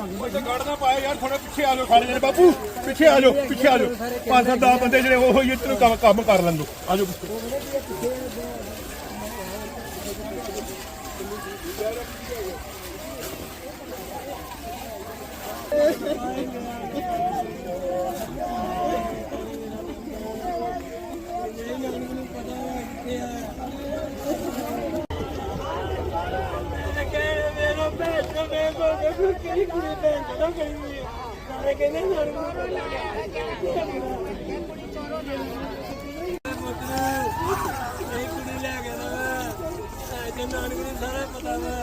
ਇੱਥੇ ਕੱਢਣਾ ਪਾਇਆ ਯਾਰ ਥੋੜਾ ਪਿੱਛੇ ਆ ਜਾਓ ਸਾਰੇ ਜਣੇ ਬਾਪੂ। ਪਿੱਛੇ ਆ ਜਾਓ, ਪਿੱਛੇ ਆ ਜਾਓ। ਪੰਜ ਸੱਤ, ਦਸ ਬੰਦੇ ਜਿਹੜੇ ਉਹ ਹੀ ਇੱਧਰ ਕੰਮ ਕੰਮ ਕਰ ਲੈਣ ਦੋ। ਆ ਜਾਓ ਫਿਰ ਕਿਹੜੀ ਕੁੜੀ ਭੈਣ ਜਦੋਂ ਗਈ ਹੈ ਸਾਰੇ ਕਹਿੰਦੇ ਸਾਨੂੰ ਇਹ ਕੁੜੀ ਲੈ ਕੇ ਨਾ ਅੱਜ ਨਾਨਕ ਨੂੰ ਸਾਰਾ ਪਤਾ ਵਾ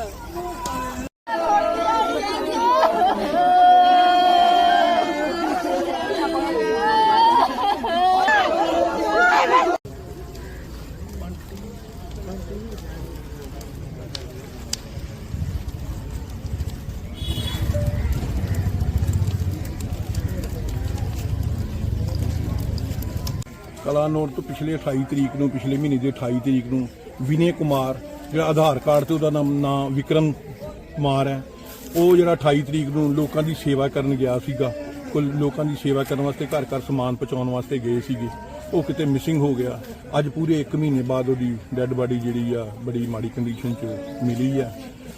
Thank you. ਕਲਾਨੌਰ ਤੋਂ ਪਿਛਲੇ 28 ਤਰੀਕ ਨੂੰ, ਪਿਛਲੇ ਮਹੀਨੇ ਦੇ 28 ਤਰੀਕ ਨੂੰ ਵਿਨੇ ਕੁਮਾਰ, ਜਿਹੜਾ ਆਧਾਰ ਕਾਰਡ ਤੇ ਉਹਦਾ ਨਾਮ ਨਾਮ ਵਿਕਰਮ ਕੁਮਾਰ ਹੈ, ਉਹ ਜਿਹੜਾ 28 ਤਰੀਕ ਨੂੰ ਲੋਕਾਂ ਦੀ ਸੇਵਾ ਕਰਨ ਗਿਆ ਸੀਗਾ ਕੋਈ ਲੋਕਾਂ ਦੀ ਸੇਵਾ ਕਰਨ ਵਾਸਤੇ ਘਰ ਘਰ ਸਮਾਨ ਪਹੁੰਚਾਉਣ ਵਾਸਤੇ ਗਏ ਸੀਗੇ, ਉਹ ਕਿਤੇ ਮਿਸਿੰਗ ਹੋ ਗਿਆ। ਅੱਜ ਪੂਰੇ 1 ਮਹੀਨੇ ਬਾਅਦ ਉਹਦੀ ਡੈੱਡ ਬਾਡੀ ਜਿਹੜੀ ਆ, ਬੜੀ ਮਾੜੀ ਕੰਡੀਸ਼ਨ 'ਚ ਮਿਲੀ ਆ,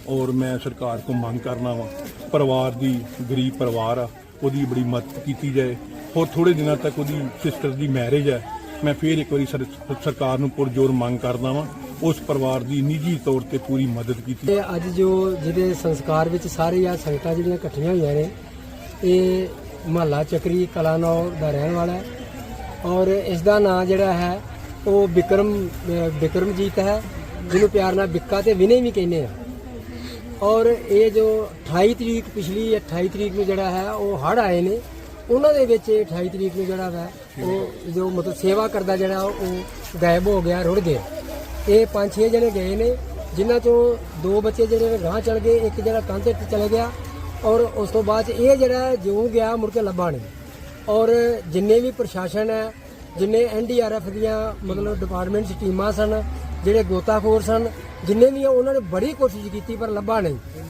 ਔਰ ਮੈਂ ਸਰਕਾਰ ਤੋਂ ਮੰਗ ਕਰਨਾ ਵਾ, ਪਰਿਵਾਰ ਦੀ, ਗਰੀਬ ਪਰਿਵਾਰ ਆ, ਉਹਦੀ ਬੜੀ ਮਦਦ ਕੀਤੀ ਜਾਏ, ਹੋਰ ਥੋੜੇ ਦਿਨਾਂ ਤੱਕ ਉਹਦੀ ਸਿਸਟਰ ਦੀ ਮੈਰਿਜ ਹੈ ਮੈਂ ਫੇਰ ਇੱਕ ਵਾਰੀ ਸਰਕਾਰ ਨੂੰ ਪੁਰਜੋਰ ਮੰਗ ਕਰਦਾ ਵਾਂ, ਉਸ ਪਰਿਵਾਰ ਦੀ ਨਿੱਜੀ ਤੌਰ ਤੇ ਪੂਰੀ ਮਦਦ ਕੀਤੀ। ਤੇ ਅੱਜ ਜੋ ਜਿਹਦੇ ਸੰਸਕਾਰ ਵਿੱਚ ਸਾਰੇ ਆ ਸੰਗਤਾਂ ਜਿਹੜੀਆਂ ਇਕੱਠੀਆਂ ਹੋਈਆਂ ਨੇ, ਇਹ ਮਹੱਲਾ ਚੱਕਰੀ ਕਲਾਨੌਰ ਦਾ ਰਹਿਣ ਵਾਲਾ ਹੈ ਔਰ ਇਸ ਦਾ ਨਾਂ ਜਿਹੜਾ ਹੈ, ਉਹ ਵਿਕਰਮ ਅਹ ਵਿਕਰਮਜੀਤ ਹੈ, ਜਿਹਨੂੰ ਪਿਆਰ ਨਾਲ ਵਿੱਕਾ ਤੇ ਵਿਨੇ ਵੀ ਕਹਿੰਦੇ ਆ। ਔਰ ਇਹ ਜੋ 28 ਤਰੀਕ, ਪਿਛਲੀ 28 ਤਰੀਕ ਨੂੰ ਜਿਹੜਾ ਹੈ, ਉਹ ਹੜ ਆਏ ਨੇ, ਉਹਨਾਂ ਦੇ ਵਿੱਚ ਇਹ 28 ਤਰੀਕ ਨੂੰ ਜਿਹੜਾ ਹੈ ਉਹ ਜੋ ਮਤਲਬ ਸੇਵਾ ਕਰਦਾ ਜਿਹੜਾ ਉਹ ਗਾਇਬ ਹੋ ਗਿਆ ਰੁੜ ਗਿਆ। ਇਹ ਪੰਜ ਛੇ ਜਣੇ ਗਏ ਨੇ ਜਿਨ੍ਹਾਂ ਚੋਂ ਦੋ ਬੱਚੇ ਜਿਹੜੇ ਨੇ ਗਾਂਹ ਚਲ ਗਏ ਇੱਕ ਜਿਹੜਾ ਕੰਧ ਤੇ ਚਲੇ ਗਿਆ ਔਰ ਉਸ ਤੋਂ ਬਾਅਦ 'ਚ ਇਹ ਜਿਹੜਾ ਜਿਉਂ ਗਿਆ ਮੁੜ ਕੇ ਲੱਭਾ ਨਹੀਂ। ਔਰ ਜਿੰਨੇ ਵੀ ਪ੍ਰਸ਼ਾਸਨ ਹੈ ਜਿੰਨੇ ਐਨਡੀਆਰਐਫ ਦੀਆਂ ਮਤਲਬ ਡਿਪਾਰਟਮੈਂਟਸ ਟੀਮਾਂ ਸਨ ਜਿਹੜੇ ਗੋਤਾਖੋਰ ਸਨ ਜਿੰਨੇ ਵੀ ਆ, ਉਹਨਾਂ ਨੇ ਬੜੀ ਕੋਸ਼ਿਸ਼ ਕੀਤੀ ਪਰ ਲੱਭਾ ਨਹੀਂ।